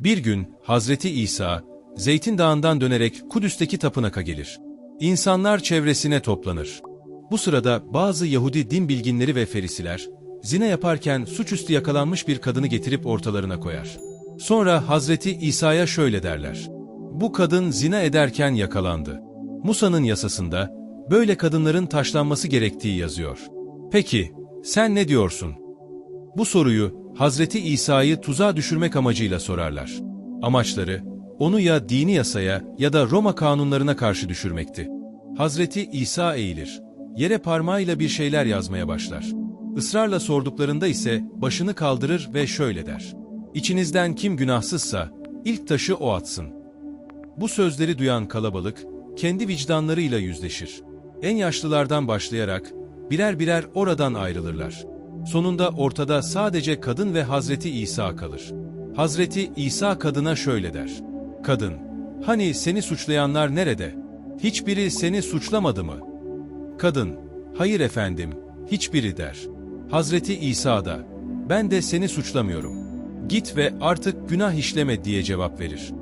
Bir gün Hazreti İsa, Zeytin Dağı'ndan dönerek Kudüs'teki tapınaka gelir. İnsanlar çevresine toplanır. Bu sırada bazı Yahudi din bilginleri ve ferisiler, zina yaparken suçüstü yakalanmış bir kadını getirip ortalarına koyar. Sonra Hazreti İsa'ya şöyle derler. Bu kadın zina ederken yakalandı. Musa'nın yasasında böyle kadınların taşlanması gerektiği yazıyor. Peki, sen ne diyorsun? Bu soruyu Hazreti İsa'yı tuzağa düşürmek amacıyla sorarlar. Amaçları, onu ya dini yasaya ya da Roma kanunlarına karşı düşürmekti. Hazreti İsa eğilir. Yere parmağıyla bir şeyler yazmaya başlar. Israrla sorduklarında ise başını kaldırır ve şöyle der. İçinizden kim günahsızsa ilk taşı o atsın. Bu sözleri duyan kalabalık kendi vicdanlarıyla yüzleşir. En yaşlılardan başlayarak birer birer oradan ayrılırlar. Sonunda ortada sadece kadın ve Hazreti İsa kalır. Hazreti İsa kadına şöyle der. Kadın, hani seni suçlayanlar nerede? Hiçbiri seni suçlamadı mı? Kadın, hayır efendim, hiçbiri der. Hazreti İsa da, ben de seni suçlamıyorum. Git ve artık günah işleme diye cevap verir.